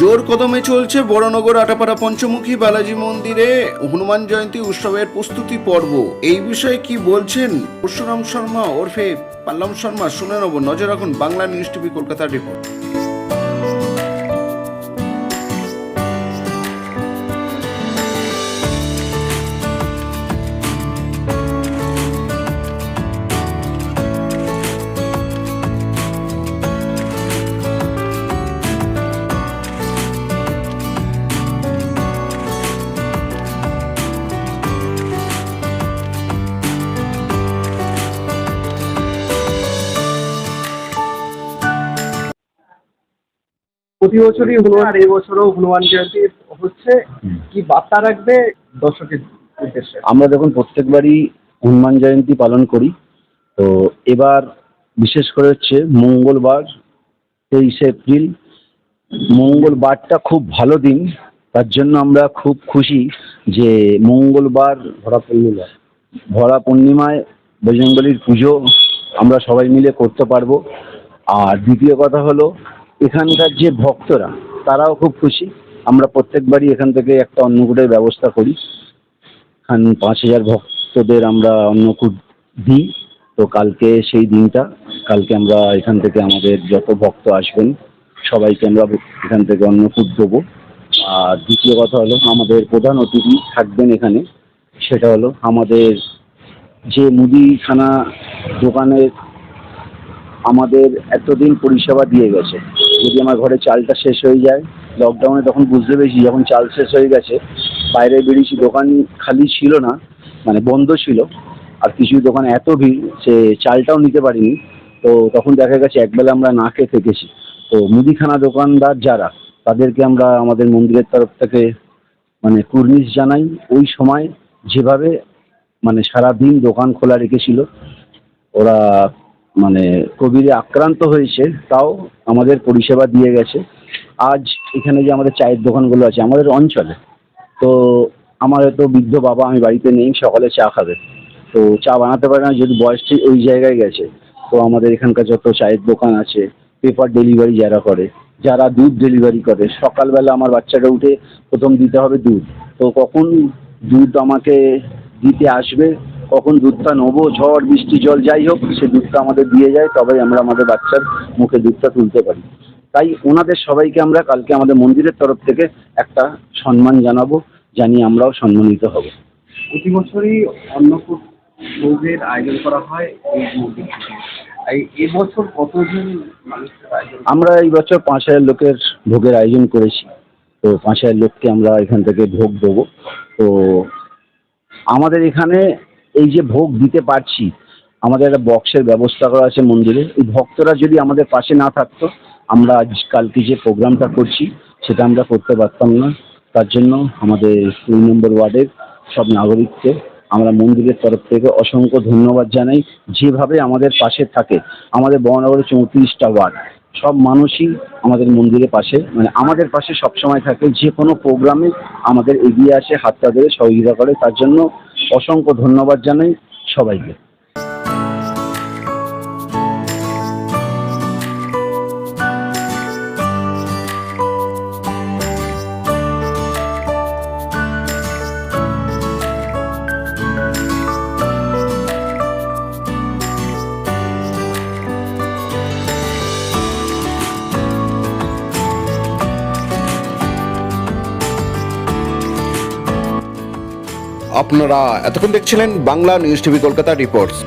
জোর কদমে চলছে বড়নগর আটাপাড়া পঞ্চমুখী বালাজি মন্দিরে হনুমান জয়ন্তী উৎসবের প্রস্তুতি পর্ব। এই বিষয়ে কি বলছেন পরশুরাম শর্মা ওরফে পাল্লাম শর্মা? শুনে নেব। নজর রাখুন বাংলা নিউজ টিভি কলকাতার রিপোর্ট। প্রতি বছরই হনুমান আর এবছরও হনুমান জয়ন্তী হচ্ছে। কি বার্তা রাখবে দর্শকের উদ্দেশ্যে? আমরা দেখুন প্রত্যেকবারই হনুমান জয়ন্তী পালন করি তো এবার বিশেষ করে হচ্ছে মঙ্গলবার তেইশে এপ্রিল। মঙ্গলবারটা খুব ভালো দিন। তার জন্য আমরা খুব খুশি যে মঙ্গলবার ভরা পূর্ণিমা। ভরা পূর্ণিমায় বজরংবলির পুজো আমরা সবাই মিলে করতে পারব। আর দ্বিতীয় কথা হলো এখানকার যে ভক্তরা, তারাও খুব খুশি। আমরা প্রত্যেকবারই এখান থেকে একটা অন্নকূটের ব্যবস্থা করি। খান পাঁচ হাজার ভক্তদের আমরা অন্নকূট দিই। তো কালকে সেই দিনটা, কালকে আমরা এখান থেকে আমাদের যত ভক্ত আসবেন, সবাইকে আমরা এখান থেকে অন্নকূট দেবো। আর দ্বিতীয় কথা হলো, আমাদের প্রধান অতিথি থাকবেন এখানে, সেটা হলো আমাদের যে মুদিখানা দোকানের আমাদের এতদিন পরিষেবা দিয়ে গেছে যদি আমার ঘরে চালটা শেষ হয়ে যায় লকডাউনে তখন বুঝতে পেরেছি যখন চাল শেষ হয়ে গেছে, বাইরে বেরিয়েছি, দোকান খালি ছিল না মানে বন্ধ ছিল, আর কিছু দোকান এত ভিড় সে চালটাও নিতে পারিনি। তো তখন দেখা গেছে একবেলা আমরা না খেয়ে থেকেছি। তো মুদিখানা দোকানদার যারা, তাদেরকে আমরা আমাদের মন্দিরের তরফ থেকে মানে কুর্নিশ জানাই। ওই সময় যেভাবে মানে সারাদিন দোকান খোলা রেখেছিল, ওরা মানে কোভিডে আক্রান্ত হয়েছে, তাও আমাদের পরিষেবা দিয়ে গেছে। আজ এখানে যে আমাদের চায়ের দোকানগুলো আছে, আমাদের অঞ্চলে, তো আমার তো বৃদ্ধ বাবা আমি বাড়িতে নেই, সকালে চা খাবে। তো চা বানাতে পারে না যদি বয়সটি ওই জায়গায় গেছে। তো আমাদের এখানকার যত চায়ের দোকান আছে, পেপার ডেলিভারি যারা করে, যারা দুধ ডেলিভারি করে, সকালবেলা আমার বাচ্চাটা উঠে প্রথম দিতে হবে দুধ। তো কখন দুধ আমাকে দিতে আসবে কখন দুধটা নেব ঝড় বৃষ্টি জল যাই হোক সে দুধটা আমাদের দিয়ে যায় তবেই আমরা আমাদের বাচ্চার মুখে দুধটা তুলতে পারি। তাই ওনাদের সবাইকে আমরা কালকে আমাদের মন্দিরের তরফ থেকে একটা সম্মান জানাব জানিয়ে আমরাও সম্মানিত হব। প্রতি বছরই অন্নকূট ভোগের আয়োজন করা হয় এই মন্দির। এবছর কতজন আমরা এই বছর পাঁচ হাজার লোকের ভোগের আয়োজন করেছি। তো পাঁচ হাজার লোককে আমরা এখান থেকে ভোগ দেবো। তো আমাদের এখানে এই যে ভোগ দিতে পারছি, আমাদের একটা বক্সের ব্যবস্থা করা আছে মন্দিরে। এই ভক্তরা যদি আমাদের পাশে না থাকতো, আমরা আজ কালকে যে প্রোগ্রামটা করছি, সেটা আমরা করতে পারতাম না। তার জন্য আমাদের দুই নম্বর ওয়ার্ডের সব নাগরিককে আমরা মন্দিরের তরফ থেকে অসংখ্য ধন্যবাদ জানাই। যেভাবে আমাদের পাশে থাকে, আমাদের বহনগরের চৌত্রিশটা ওয়ার্ড, সব মানুষই আমাদের মন্দিরের পাশে মানে আমাদের পাশে সবসময় থাকে। যে কোনো প্রোগ্রামে আমাদের এগিয়ে আসে, হাতটা ধরে সহযোগিতা করে। তার জন্য অসংখ্য ধন্যবাদ জানাই সবাইকে। আপনারা এতক্ষণ দেখছিলেন Bangla news TV Kolkata reports